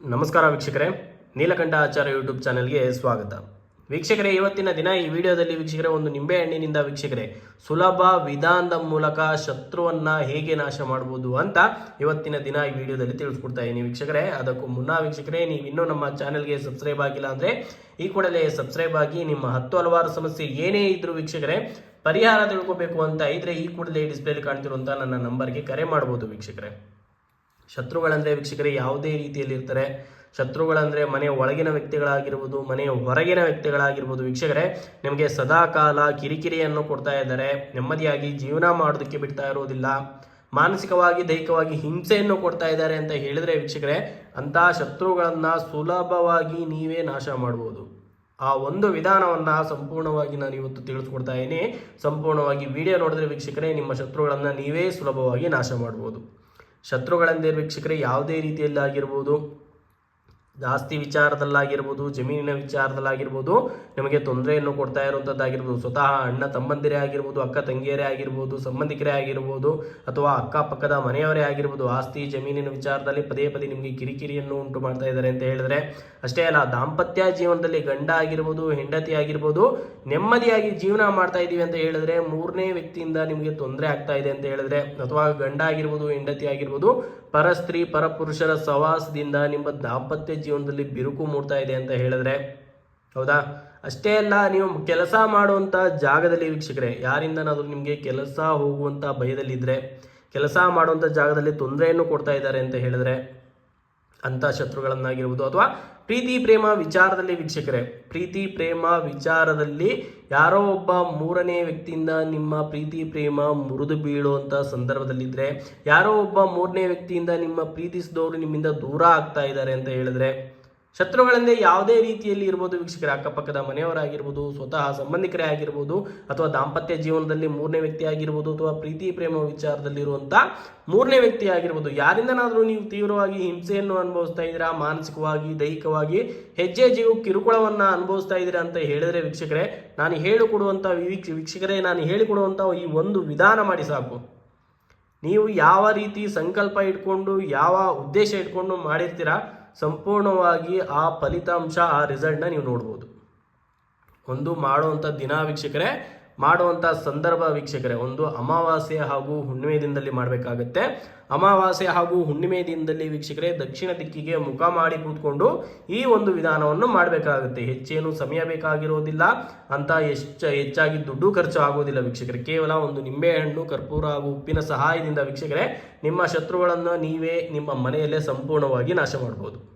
ನಮಸ್ಕಾರ ವೀಕ್ಷಕರೇ, ನೀಲಕಂಠ ಆಚಾರ್ಯ ಯೂಟ್ಯೂಬ್ ಚಾನೆಲ್ಗೆ ಸ್ವಾಗತ. ವೀಕ್ಷಕರೇ, ಇವತ್ತಿನ ದಿನ ಈ ವಿಡಿಯೋದಲ್ಲಿ ವೀಕ್ಷಕರೇ, ಒಂದು ನಿಂಬೆ ಹಣ್ಣಿನಿಂದ ವೀಕ್ಷಕರೇ, ಸುಲಭ ವಿಧಾನದ ಮೂಲಕ ಶತ್ರುವನ್ನ ಹೇಗೆ ನಾಶ ಮಾಡಬಹುದು ಅಂತ ಇವತ್ತಿನ ದಿನ ಈ ವಿಡಿಯೋದಲ್ಲಿ ತಿಳಿಸ್ಕೊಡ್ತಾ ಇದ್ದೀನಿ ವೀಕ್ಷಕರೇ. ಅದಕ್ಕೂ ಮುನ್ನ ವೀಕ್ಷಕರೇ, ನೀವು ಇನ್ನೂ ನಮ್ಮ ಚಾನೆಲ್ಗೆ ಸಬ್ಸ್ಕ್ರೈಬ್ ಆಗಿಲ್ಲ ಅಂದ್ರೆ ಈ ಕೂಡಲೇ ಸಬ್ಸ್ಕ್ರೈಬ್ ಆಗಿ ನಿಮ್ಮ ಹತ್ತು ಹಲವಾರು ಸಮಸ್ಯೆ ಏನೇ ಇದ್ದರೂ ವೀಕ್ಷಕರೇ, ಪರಿಹಾರ ತಿಳ್ಕೋಬೇಕು ಅಂತ ಇದ್ರೆ ಈ ಕೂಡಲೇ ಡಿಸ್ಪ್ಲೇಲಿ ಕಾಣ್ತಿರುವಂಥ ನನ್ನ ನಂಬರ್ಗೆ ಕರೆ ಮಾಡಬಹುದು ವೀಕ್ಷಕರೇ. ಶತ್ರುಗಳಂದ್ರೆ ವೀಕ್ಷಕರೇ ಯಾವುದೇ ರೀತಿಯಲ್ಲಿ ಇರ್ತಾರೆ ಶತ್ರುಗಳಂದ್ರೆ ಮನೆಯ ಒಳಗಿನ ವ್ಯಕ್ತಿಗಳಾಗಿರ್ಬೋದು, ಮನೆಯ ಹೊರಗಿನ ವ್ಯಕ್ತಿಗಳಾಗಿರ್ಬೋದು ವೀಕ್ಷಕರೇ, ನಿಮಗೆ ಸದಾ ಕಾಲ ಕಿರಿಕಿರಿಯನ್ನು ಕೊಡ್ತಾ ಇದ್ದಾರೆ. ನೆಮ್ಮದಿಯಾಗಿ ಜೀವನ ಮಾಡೋದಕ್ಕೆ ಬಿಡ್ತಾ ಇರೋದಿಲ್ಲ. ಮಾನಸಿಕವಾಗಿ, ದೈಹಿಕವಾಗಿ ಹಿಂಸೆಯನ್ನು ಕೊಡ್ತಾ ಇದ್ದಾರೆ ಅಂತ ಹೇಳಿದ್ರೆ ವೀಕ್ಷಕರೇ ಅಂತಹ ಶತ್ರುಗಳನ್ನು ಸುಲಭವಾಗಿ ನೀವೇ ನಾಶ ಮಾಡಬಹುದು ಆ ಒಂದು ವಿಧಾನವನ್ನ ಸಂಪೂರ್ಣವಾಗಿ ನಾನು ಇವತ್ತು ತಿಳಿಸ್ಕೊಡ್ತಾ ಇದ್ದೀನಿ. ಸಂಪೂರ್ಣವಾಗಿ ವಿಡಿಯೋ ನೋಡಿದ್ರೆ ವೀಕ್ಷಕರೇ, ನಿಮ್ಮ ಶತ್ರುಗಳನ್ನು ನೀವೇ ಸುಲಭವಾಗಿ ನಾಶ ಮಾಡಬಹುದು ಶತ್ರುಗಳೆಂದೇ ವೀಕ್ಷಕರೇ ಯಾವುದೇ ರೀತಿಯಲ್ಲಿ ಆಗಿರ್ಬೋದು ಆಸ್ತಿ ವಿಚಾರದಲ್ಲಾಗಿರ್ಬೋದು, ಜಮೀನಿನ ವಿಚಾರದಲ್ಲಾಗಿರ್ಬೋದು, ನಿಮಗೆ ತೊಂದರೆಯನ್ನು ಕೊಡ್ತಾ ಇರುವಂಥದ್ದಾಗಿರ್ಬೋದು. ಸ್ವತಃ ಅಣ್ಣ ತಮ್ಮಂದಿರೇ ಆಗಿರ್ಬೋದು, ಅಕ್ಕ ತಂಗಿಯರೇ ಆಗಿರ್ಬೋದು, ಸಂಬಂಧಿಕರೇ ಆಗಿರ್ಬೋದು, ಅಥವಾ ಅಕ್ಕಪಕ್ಕದ ಮನೆಯವರೇ ಆಗಿರ್ಬೋದು, ಆಸ್ತಿ, ಜಮೀನಿನ ವಿಚಾರದಲ್ಲಿ ಪದೇ ಪದೇ ನಿಮಗೆ ಕಿರಿಕಿರಿಯನ್ನು ಉಂಟು ಮಾಡ್ತಾ ಇದ್ದಾರೆ ಅಂತ ಹೇಳಿದ್ರೆ, ಅಷ್ಟೇ ಅಲ್ಲ, ದಾಂಪತ್ಯ ಜೀವನದಲ್ಲಿ ಗಂಡ ಆಗಿರ್ಬೋದು, ಹೆಂಡತಿ ಆಗಿರ್ಬೋದು, ನೆಮ್ಮದಿಯಾಗಿ ಜೀವನ ಮಾಡ್ತಾ ಇದ್ದೀವಿ ಅಂತ ಹೇಳಿದ್ರೆ ಮೂರನೇ ವ್ಯಕ್ತಿಯಿಂದ ನಿಮಗೆ ತೊಂದರೆ ಆಗ್ತಾ ಇದೆ ಅಂತ ಹೇಳಿದ್ರೆ, ಅಥವಾ ಗಂಡ ಆಗಿರ್ಬೋದು, ಹೆಂಡತಿ ಆಗಿರ್ಬೋದು ಪರಸ್ತ್ರೀ ಪರಪುರುಷರ ಸವಾಸದಿಂದ ನಿಮ್ಮ ದಾಂಪತ್ಯ ಜೀವನದಲ್ಲಿ ಬಿರುಕು ಮೂಡ್ತಾ ಇದೆ ಅಂತ ಹೇಳಿದ್ರೆ, ಹೌದಾ? ಅಷ್ಟೇ ಅಲ್ಲ, ನೀವು ಕೆಲಸ ಮಾಡುವಂತ ಜಾಗದಲ್ಲಿ ವೀಕ್ಷಕರೇ, ಯಾರಿಂದನಾದ್ರೂ ನಿಮಗೆ ಕೆಲಸ ಹೋಗುವಂತ ಭಯದಲ್ಲಿದ್ರೆ, ಕೆಲಸ ಮಾಡುವಂತ ಜಾಗದಲ್ಲಿ ತೊಂದರೆಯನ್ನು ಕೊಡ್ತಾ ಇದ್ದಾರೆ ಅಂತ ಹೇಳಿದ್ರೆ ಅಂತ ಶತ್ರುಗಳನ್ನಾಗಿರ್ಬೋದು ಅಥವಾ ಪ್ರೀತಿ, ಪ್ರೇಮ ವಿಚಾರದಲ್ಲಿ ವೀಕ್ಷಕರೇ, ಪ್ರೀತಿ, ಪ್ರೇಮ ವಿಚಾರದಲ್ಲಿ ಯಾರೋ ಒಬ್ಬ ಮೂರನೇ ವ್ಯಕ್ತಿಯಿಂದ ನಿಮ್ಮ ಪ್ರೀತಿ, ಪ್ರೇಮ ಮುರಿದು ಬೀಳುವಂತ ಸಂದರ್ಭದಲ್ಲಿದ್ರೆ, ಯಾರೋ ಒಬ್ಬ ಮೂರನೇ ವ್ಯಕ್ತಿಯಿಂದ ನಿಮ್ಮ ಪ್ರೀತಿಸಿದವರು ನಿಮ್ಮಿಂದ ದೂರ ಆಗ್ತಾ ಇದ್ದಾರೆ ಅಂತ ಹೇಳಿದ್ರೆ ಶತ್ರುಗಳೆಂದೇ ಯಾವುದೇ ರೀತಿಯಲ್ಲಿ ಇರ್ಬೋದು, ವೀಕ್ಷಕರ, ಅಕ್ಕಪಕ್ಕದ ಮನೆಯವರಾಗಿರ್ಬೋದು, ಸ್ವತಃ ಸಂಬಂಧಿಕರೇ ಆಗಿರ್ಬೋದು, ಅಥವಾ ದಾಂಪತ್ಯ ಜೀವನದಲ್ಲಿ ಮೂರನೇ ವ್ಯಕ್ತಿ ಆಗಿರ್ಬೋದು ಅಥವಾ ಪ್ರೀತಿ, ಪ್ರೇಮ ವಿಚಾರದಲ್ಲಿರುವಂಥ ಮೂರನೇ ವ್ಯಕ್ತಿ ಆಗಿರ್ಬೋದು ಯಾರಿಂದನಾದರೂ ನೀವು ತೀವ್ರವಾಗಿ ಹಿಂಸೆಯನ್ನು ಅನುಭವಿಸ್ತಾ ಇದ್ದೀರಾ, ಮಾನಸಿಕವಾಗಿ, ದೈಹಿಕವಾಗಿ, ಹೆಜ್ಜೆ ಜೀವ ಕಿರುಕುಳವನ್ನು ಅನುಭವಿಸ್ತಾ ಇದ್ದೀರಾ ಅಂತ ಹೇಳಿದ್ರೆ ವೀಕ್ಷಕರೇ, ನಾನು ಹೇಳಿಕೊಡುವಂಥ ವೀಕ್ಷ, ವೀಕ್ಷಕರೇ, ನಾನು ಹೇಳಿಕೊಡುವಂಥ ಈ ಒಂದು ವಿಧಾನ ಮಾಡಿ ಸಾಕು. ನೀವು ಯಾವ ರೀತಿ ಸಂಕಲ್ಪ ಇಟ್ಕೊಂಡು, ಯಾವ ಉದ್ದೇಶ ಇಟ್ಕೊಂಡು ಮಾಡಿರ್ತೀರಾ ಸಂಪೂರ್ಣವಾಗಿ ಆ ಫಲಿತಾಂಶ ಆ ರಿಸಲ್ಟ್ನ ನೀವು ನೋಡ್ಬೋದು. ಒಂದು ಮಾಡುವಂಥ ದಿನ ವೀಕ್ಷಕರೇ ಮಾಡುವಂಥ ಸಂದರ್ಭ ವೀಕ್ಷಕರೇ, ಒಂದು ಅಮಾವಾಸ್ಯೆ ಹಾಗೂ ಹುಣ್ಣಿಮೆ ದಿನದಲ್ಲಿ ಮಾಡಬೇಕಾಗತ್ತೆ. ಅಮಾವಾಸ್ಯೆ ಹಾಗೂ ಹುಣ್ಣಿಮೆ ದಿನದಲ್ಲಿ ವೀಕ್ಷಕರೇ, ದಕ್ಷಿಣ ದಿಕ್ಕಿಗೆ ಮುಖ ಮಾಡಿ ಕೂತ್ಕೊಂಡು ಈ ಒಂದು ವಿಧಾನವನ್ನು ಮಾಡಬೇಕಾಗುತ್ತೆ. ಹೆಚ್ಚೇನು ಸಮಯ ಬೇಕಾಗಿರೋದಿಲ್ಲ. ಅಂತ ಎಷ್ಟು ಹೆಚ್ಚಾಗಿ ದುಡ್ಡು ಖರ್ಚು ಆಗೋದಿಲ್ಲ ವೀಕ್ಷಕರೇ. ಕೇವಲ ಒಂದು ನಿಂಬೆಹಣ್ಣು, ಕರ್ಪೂರ ಹಾಗೂ ಉಪ್ಪಿನ ಸಹಾಯದಿಂದ ವೀಕ್ಷಕರೇ, ನಿಮ್ಮ ಶತ್ರುಗಳನ್ನು ನೀವೇ ನಿಮ್ಮ ಮನೆಯಲ್ಲೇ ಸಂಪೂರ್ಣವಾಗಿ ನಾಶ ಮಾಡ್ಬೋದು.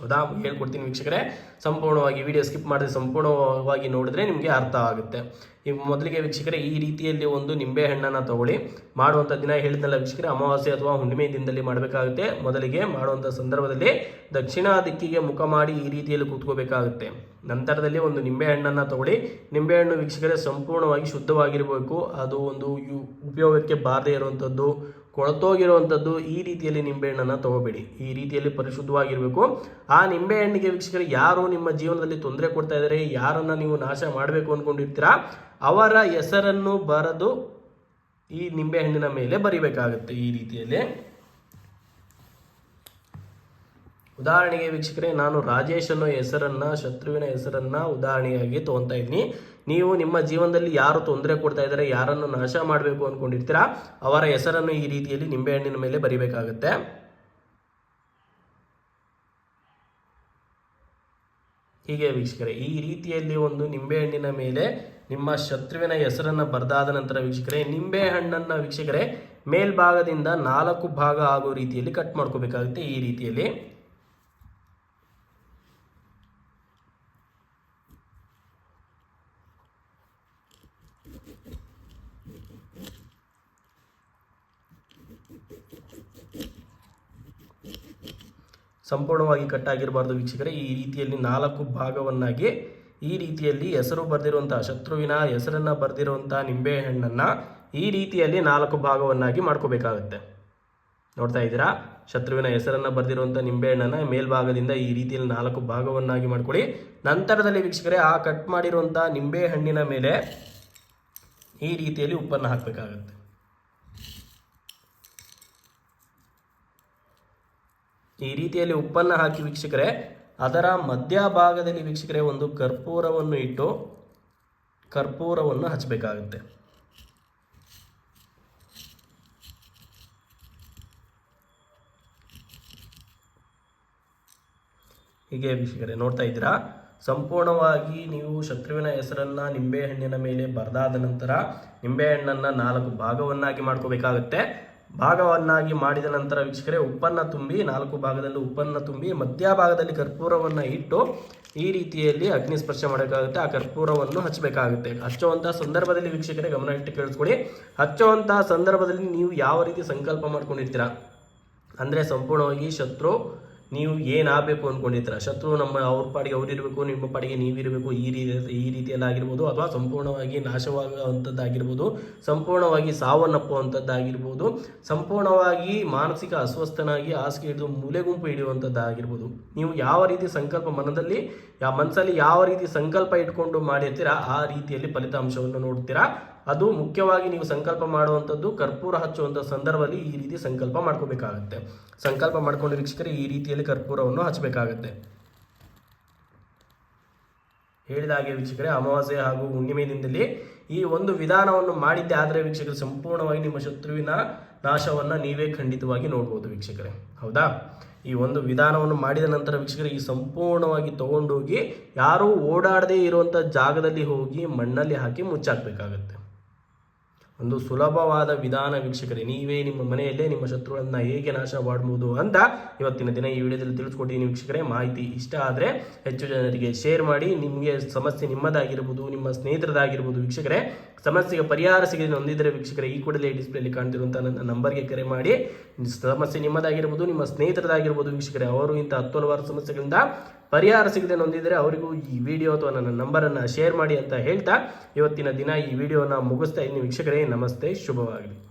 ಹೌದಾ? ಹೇಳ್ಕೊಡ್ತೀನಿ ವೀಕ್ಷಕರೇ. ಸಂಪೂರ್ಣವಾಗಿ ವಿಡಿಯೋ ಸ್ಕಿಪ್ ಮಾಡಿದ್ರೆ ಸಂಪೂರ್ಣವಾಗಿ ನೋಡಿದ್ರೆ ನಿಮಗೆ ಅರ್ಥ ಆಗುತ್ತೆ. ಈಗ ಮೊದಲಿಗೆ ವೀಕ್ಷಕರೇ, ಈ ರೀತಿಯಲ್ಲಿ ಒಂದು ನಿಂಬೆ ಹಣ್ಣನ್ನು ತಗೊಳ್ಳಿ. ಮಾಡುವಂಥ ದಿನ ಹೇಳಿದ್ನಲ್ಲ ವೀಕ್ಷಕರೇ, ಅಮಾವಾಸ್ಯೆ ಅಥವಾ ಹುಣ್ಣಿಮೆ ದಿನದಲ್ಲಿ ಮಾಡಬೇಕಾಗುತ್ತೆ. ಮೊದಲಿಗೆ ಮಾಡುವಂಥ ಸಂದರ್ಭದಲ್ಲಿ ದಕ್ಷಿಣ ದಿಕ್ಕಿಗೆ ಮುಖ ಮಾಡಿ ಈ ರೀತಿಯಲ್ಲಿ ಕೂತ್ಕೋಬೇಕಾಗುತ್ತೆ. ನಂತರದಲ್ಲಿ ಒಂದು ನಿಂಬೆ ಹಣ್ಣನ್ನು ತಗೊಳ್ಳಿ. ನಿಂಬೆಹಣ್ಣು ವೀಕ್ಷಕರೇ, ಸಂಪೂರ್ಣವಾಗಿ ಶುದ್ಧವಾಗಿರಬೇಕು. ಅದು ಒಂದು ಉಪಯೋಗಕ್ಕೆ ಬಾರದೇ ಇರುವಂಥದ್ದು ಕೊಳತೋಗಿರುವಂಥದ್ದು ಈ ರೀತಿಯಲ್ಲಿ ನಿಂಬೆಹಣ್ಣನ್ನು ತಗೋಬೇಡಿ. ಈ ರೀತಿಯಲ್ಲಿ ಪರಿಶುದ್ಧವಾಗಿರಬೇಕು. ಆ ನಿಂಬೆಹಣ್ಣಿಗೆ ವೀಕ್ಷಕರು, ಯಾರು ನಿಮ್ಮ ಜೀವನದಲ್ಲಿ ತೊಂದರೆ ಕೊಡ್ತಾ ಇದ್ದಾರೆ, ಯಾರನ್ನ ನೀವು ನಾಶ ಮಾಡಬೇಕು ಅಂದ್ಕೊಂಡಿರ್ತೀರಾ ಅವರ ಹೆಸರನ್ನು ಬರೆದು ಈ ನಿಂಬೆಹಣ್ಣಿನ ಮೇಲೆ ಬರಿಬೇಕಾಗುತ್ತೆ ಈ ರೀತಿಯಲ್ಲಿ. ಉದಾಹರಣೆಗೆ ವೀಕ್ಷಕರೇ, ನಾನು ರಾಜೇಶ್ ಅನ್ನೋ ಹೆಸರನ್ನ, ಶತ್ರುವಿನ ಹೆಸರನ್ನ ಉದಾಹರಣೆಯಾಗಿ ತಗೊಂತಾ ಇದ್ದೀನಿ. ನೀವು ನಿಮ್ಮ ಜೀವನದಲ್ಲಿ ಯಾರು ತೊಂದರೆ ಕೊಡ್ತಾ ಇದ್ದಾರೆ, ಯಾರನ್ನು ನಾಶ ಮಾಡಬೇಕು ಅಂದ್ಕೊಂಡಿರ್ತೀರಾ ಅವರ ಹೆಸರನ್ನು ಈ ರೀತಿಯಲ್ಲಿ ನಿಂಬೆಹಣ್ಣಿನ ಮೇಲೆ ಬರಿಬೇಕಾಗುತ್ತೆ. ಹೀಗೆ ವೀಕ್ಷಕರೇ, ಈ ರೀತಿಯಲ್ಲಿ ಒಂದು ನಿಂಬೆಹಣ್ಣಿನ ಮೇಲೆ ನಿಮ್ಮ ಶತ್ರುವಿನ ಹೆಸರನ್ನು ಬರೆದಾದ ನಂತರ ವೀಕ್ಷಕರೇ ನಿಂಬೆಹಣ್ಣನ್ನು ವೀಕ್ಷಕರೇ, ಮೇಲ್ಭಾಗದಿಂದ ನಾಲ್ಕು ಭಾಗ ಆಗೋ ರೀತಿಯಲ್ಲಿ ಕಟ್ ಮಾಡ್ಕೋಬೇಕಾಗುತ್ತೆ ಈ ರೀತಿಯಲ್ಲಿ. ಸಂಪೂರ್ಣವಾಗಿ ಕಟ್ಟಾಗಿರಬಾರ್ದು ವೀಕ್ಷಕರೇ. ಈ ರೀತಿಯಲ್ಲಿ ನಾಲ್ಕು ಭಾಗವನ್ನಾಗಿ ಈ ರೀತಿಯಲ್ಲಿ ಹೆಸರು ಬರೆದಿರುವಂತಹ ಶತ್ರುವಿನ ಹೆಸರನ್ನ ನಿಂಬೆ ಹಣ್ಣನ್ನ ಈ ರೀತಿಯಲ್ಲಿ ನಾಲ್ಕು ಭಾಗವನ್ನಾಗಿ ಮಾಡ್ಕೋಬೇಕಾಗುತ್ತೆ. ನೋಡ್ತಾ ಇದ್ದೀರಾ? ಶತ್ರುವಿನ ಹೆಸರನ್ನ ನಿಂಬೆ ನಿಂಬೆಹಣ್ಣನ್ನ ಮೇಲ್ಭಾಗದಿಂದ ಈ ರೀತಿಯಲ್ಲಿ ನಾಲ್ಕು ಭಾಗವನ್ನಾಗಿ ಮಾಡ್ಕೊಳ್ಳಿ. ನಂತರದಲ್ಲಿ ವೀಕ್ಷಕರೇ, ಆ ಕಟ್ ಮಾಡಿರುವಂಥ ನಿಂಬೆ ಹಣ್ಣಿನ ಮೇಲೆ ಈ ರೀತಿಯಲ್ಲಿ ಉಪ್ಪನ್ನು ಹಾಕಬೇಕಾಗುತ್ತೆ. ಈ ರೀತಿಯಲ್ಲಿ ಉಪ್ಪನ್ನು ಹಾಕಿ ವೀಕ್ಷಕರೇ, ಅದರ ಮಧ್ಯಭಾಗದಲ್ಲಿ ವೀಕ್ಷಕರೇ ಒಂದು ಕರ್ಪೂರವನ್ನು ಇಟ್ಟು ಕರ್ಪೂರವನ್ನು ಹಚ್ಚಬೇಕಾಗುತ್ತೆ ಹೀಗೆ ವೀಕ್ಷಕರೇ, ನೋಡ್ತಾ ಇದ್ದೀರಾ? ಸಂಪೂರ್ಣವಾಗಿ ನೀವು ಶತ್ರುವಿನ ಹೆಸರನ್ನು ನಿಂಬೆಹಣ್ಣಿನ ಮೇಲೆ ಬರೆದಾದ ನಂತರ ನಿಂಬೆಹಣ್ಣನ್ನು ನಾಲ್ಕು ಭಾಗವನ್ನಾಗಿ ಮಾಡ್ಕೋಬೇಕಾಗುತ್ತೆ. ಭಾಗವನ್ನಾಗಿ ಮಾಡಿದ ನಂತರ ವೀಕ್ಷಕರೇ, ಉಪ್ಪನ್ನು ತುಂಬಿ, ನಾಲ್ಕು ಭಾಗದಲ್ಲಿ ಉಪ್ಪನ್ನು ತುಂಬಿ, ಮಧ್ಯಭಾಗದಲ್ಲಿ ಕರ್ಪೂರವನ್ನು ಇಟ್ಟು ಈ ರೀತಿಯಲ್ಲಿ ಅಗ್ನಿ ಸ್ಪರ್ಶ ಮಾಡಬೇಕಾಗುತ್ತೆ ಆ ಕರ್ಪೂರವನ್ನು ಹಚ್ಚಬೇಕಾಗುತ್ತೆ. ಹಚ್ಚುವಂತಹ ಸಂದರ್ಭದಲ್ಲಿ ವೀಕ್ಷಕರೇ, ಗಮನ ಇಟ್ಟು ಕೇಳಿಸ್ಕೊಡಿ ಹಚ್ಚುವಂತಹ ಸಂದರ್ಭದಲ್ಲಿ ನೀವು ಯಾವ ರೀತಿ ಸಂಕಲ್ಪ ಮಾಡ್ಕೊಂಡಿರ್ತೀರಾ? ಅಂದರೆ ಸಂಪೂರ್ಣವಾಗಿ ಶತ್ರು ನೀವು ಏನಾಗಬೇಕು ಅಂದ್ಕೊಂಡಿರ್ತೀರ ಶತ್ರು ನಮ್ಮ ಅವ್ರ ಪಾಡಿಗೆ ಅವ್ರಿರಬೇಕು ನಿಮ್ಮ ಪಾಡಿಗೆ ನೀವಿರಬೇಕು ಈ ರೀತಿ, ಈ ರೀತಿಯಲ್ಲಿ ಆಗಿರ್ಬೋದು ಅಥವಾ ಸಂಪೂರ್ಣವಾಗಿ ನಾಶವಾಗುವಂಥದ್ದಾಗಿರ್ಬೋದು, ಸಂಪೂರ್ಣವಾಗಿ ಸಾವನ್ನಪ್ಪುವಂಥದ್ದಾಗಿರ್ಬೋದು, ಸಂಪೂರ್ಣವಾಗಿ ಮಾನಸಿಕ ಅಸ್ವಸ್ಥನಾಗಿ ಹಾಸಿಗೆ ಹಿಡಿದು ಮೂಲೆ ಗುಂಪು ಹಿಡಿಯುವಂಥದ್ದಾಗಿರ್ಬೋದು. ನೀವು ಯಾವ ರೀತಿ ಸಂಕಲ್ಪ ಮನದಲ್ಲಿ ಯಾವ ಮನಸ್ಸಲ್ಲಿ ಯಾವ ರೀತಿ ಸಂಕಲ್ಪ ಇಟ್ಕೊಂಡು ಮಾಡಿರ್ತೀರಾ, ಆ ರೀತಿಯಲ್ಲಿ ಫಲಿತಾಂಶವನ್ನು ನೋಡ್ತೀರಾ. ಅದು ಮುಖ್ಯವಾಗಿ ನೀವು ಸಂಕಲ್ಪ ಮಾಡುವಂಥದ್ದು ಕರ್ಪೂರ ಹಚ್ಚುವಂಥ ಸಂದರ್ಭದಲ್ಲಿ ಈ ರೀತಿ ಸಂಕಲ್ಪ ಮಾಡ್ಕೋಬೇಕಾಗತ್ತೆ. ಸಂಕಲ್ಪ ಮಾಡ್ಕೊಂಡು ವೀಕ್ಷಕರೇ ಈ ರೀತಿಯಲ್ಲಿ ಕರ್ಪೂರವನ್ನು ಹಚ್ಚಬೇಕಾಗತ್ತೆ. ಹೇಳಿದ ಹಾಗೆ ವೀಕ್ಷಕರೇ, ಅಮಾವಾಸ್ಯೆ ಹಾಗೂ ಹುಣ್ಣಿಮೆ ದಿನದಲ್ಲಿ ಈ ಒಂದು ವಿಧಾನವನ್ನು ಮಾಡಿದ್ದೆ ಆದರೆ ವೀಕ್ಷಕರು ಸಂಪೂರ್ಣವಾಗಿ ನಿಮ್ಮ ಶತ್ರುವಿನ ನಾಶವನ್ನು ನೀವೇ ಖಂಡಿತವಾಗಿ ನೋಡ್ಬೋದು ವೀಕ್ಷಕರೇ. ಹೌದಾ? ಈ ಒಂದು ವಿಧಾನವನ್ನು ಮಾಡಿದ ನಂತರ ವೀಕ್ಷಕರು ಈ ಸಂಪೂರ್ಣವಾಗಿ ತಗೊಂಡೋಗಿ ಯಾರೂ ಓಡಾಡದೇ ಇರುವಂಥ ಜಾಗದಲ್ಲಿ ಹೋಗಿ ಮಣ್ಣಲ್ಲಿ ಹಾಕಿ ಮುಚ್ಚಾಕಬೇಕಾಗತ್ತೆ. ಒಂದು ಸುಲಭವಾದ ವಿಧಾನ ವೀಕ್ಷಕರೇ, ನೀವೇ ನಿಮ್ಮ ಮನೆಯಲ್ಲೇ ನಿಮ್ಮ ಶತ್ರುಗಳನ್ನ ಹೇಗೆ ನಾಶ ಮಾಡಬಹುದು ಅಂತ ಇವತ್ತಿನ ದಿನ ಈ ವಿಡಿಯೋದಲ್ಲಿ ತಿಳಿಸ್ಕೊಟ್ಟಿದ್ದೀನಿ ವೀಕ್ಷಕರೇ. ಮಾಹಿತಿ ಇಷ್ಟ ಆದರೆ ಹೆಚ್ಚು ಜನರಿಗೆ ಶೇರ್ ಮಾಡಿ, ನಿಮಗೆ ಸಮಸ್ಯೆ ನಿಮ್ಮದಾಗಿರ್ಬೋದು, ನಿಮ್ಮ ಸ್ನೇಹಿತರದಾಗಿರ್ಬೋದು ವೀಕ್ಷಕರೇ. ಸಮಸ್ಯೆಗೆ ಪರಿಹಾರ ಸಿಗದೆ ಹೊಂದಿದರೆ ವೀಕ್ಷಕರೇ, ಈ ಕೂಡಲೇ ಡಿಸ್ಪ್ಲೇಲಿ ಕಾಣ್ತಿರುವಂಥ ನನ್ನ ನಂಬರ್ಗೆ ಕರೆ ಮಾಡಿ. ಸಮಸ್ಯೆ ನಿಮ್ಮದಾಗಿರ್ಬೋದು, ನಿಮ್ಮ ಸ್ನೇಹಿತರದಾಗಿರ್ಬೋದು ವೀಕ್ಷಕರೇ, ಅವರು ಇಂಥ ಹತ್ತು ಹಲವಾರು ಸಮಸ್ಯೆಗಳಿಂದ ಪರಿಹಾರ ಸಿಗದೆ ನೊಂದಿದ್ರೆ ಅವರಿಗೂ ಈ ವಿಡಿಯೋ ಅಥವಾ ನನ್ನ ನಂಬರನ್ನು ಶೇರ್ ಮಾಡಿ ಅಂತ ಹೇಳ್ತಾ ಇವತ್ತಿನ ದಿನ ಈ ವಿಡಿಯೋನ ಮುಗಿಸ್ತಾ ಇದ್ದೀನಿ ವೀಕ್ಷಕರೇ. ನಮಸ್ತೆ, ಶುಭವಾಗಲಿ.